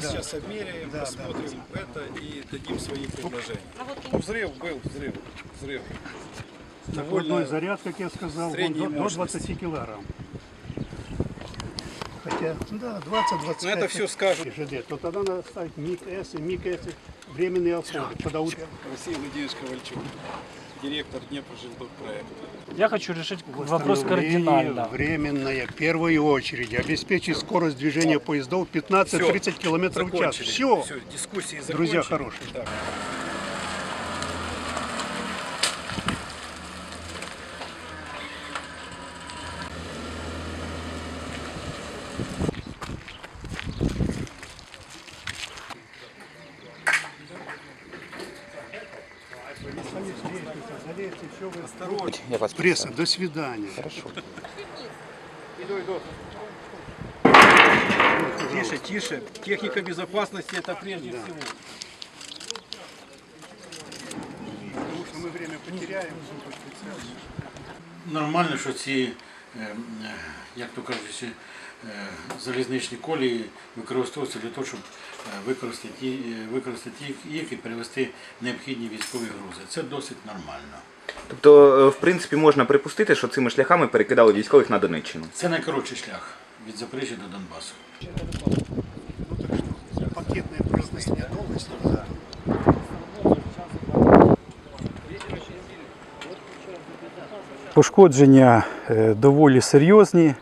сейчас обмеряем, Да, посмотрим это и дадим свои предложения. Ну, взрыв был, взрыв, взрыв. Накладной заряд, как я сказал, он до, до мощности. 20 килограмм. Хотя, да, 20-25. Ну, это все скажут. ЖД, то тогда надо ставить МИГ-С и МИГ-С, временные опоры, когда Василий Владимирович Ковальчук, директор Днепрожилдокпроекта. Я хочу решить вопрос кардинально. временное, в первую очередь, обеспечить скорость движения поездов 15-30 километров в час. Все. Все, дискуссии закончили. Друзья хорошие. Так. Пресса, до свидания. Тише, тише. Техника безопасности это прежде всего. Потому что мы время потеряем. Нормально, що ці, е, е, як то кажуть, ці, залізничні колії використовуються для того, щоб е, використати, е, використати їх, їх і перевести необхідні військові грузи. Це досить нормально. Тобто, е, в принципі, можна припустити, що цими шляхами перекидали військових на Донеччину. Це найкоротший шлях від Запоріжжя до Донбасу. Пакетное произношение новости. Пошкодження е, доволі серйозні.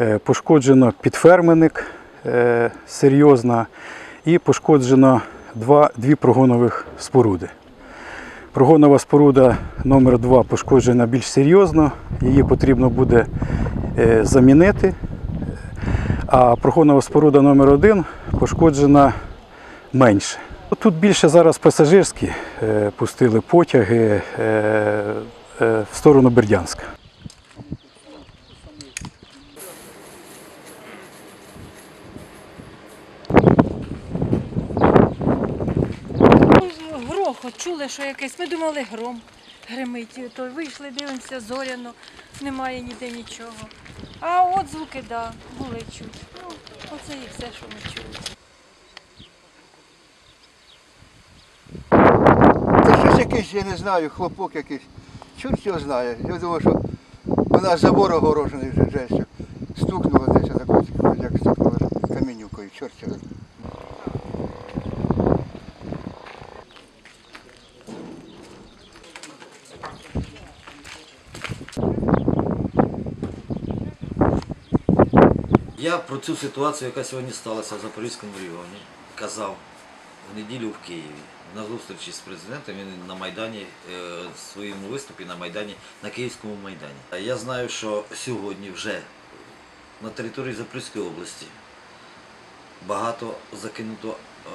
Е, Пошкоджено підферменник е, серйозно і пошкоджено два, дві прогонових споруди. Прогонова споруда номер 2 пошкоджена більш серйозно, її потрібно буде е, замінити. А прогонова споруда номер 1 пошкоджена менше. Тут більше зараз пасажирські пустили потяги в сторону Бердянська. Грохот, чули, що якесь. Ми думали, гром гримить. То вийшли, дивимося, зоряно, немає ніде нічого. А от звуки, да, були чуть. Ну, оце і все, що ми чули. Це щось якийсь, я не знаю, хлопок якийсь. Чорт його знає. Я думаю, що нас забор огорожений вже жестю. Стукнуло десь як стукнуло камінюкою, чорт його. Я про цю ситуацію, яка сьогодні сталася в Запорізькому регіоні, казав в неділю в Києві на зустрічі з президентом він на Майдані, е, в своєму виступі на Майдані, на Київському Майдані. Я знаю, що сьогодні вже на території Запорізької області багато закинуто е,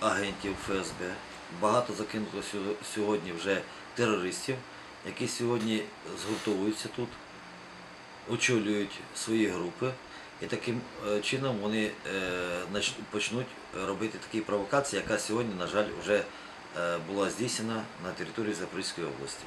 агентів ФСБ, багато закинуто сьогодні вже терористів, які сьогодні згуртовуються тут очолюють свої групи, і таким е, чином вони е, почнуть робити такі провокації, яка сьогодні, на жаль, вже е, була здійснена на території Запорізької області.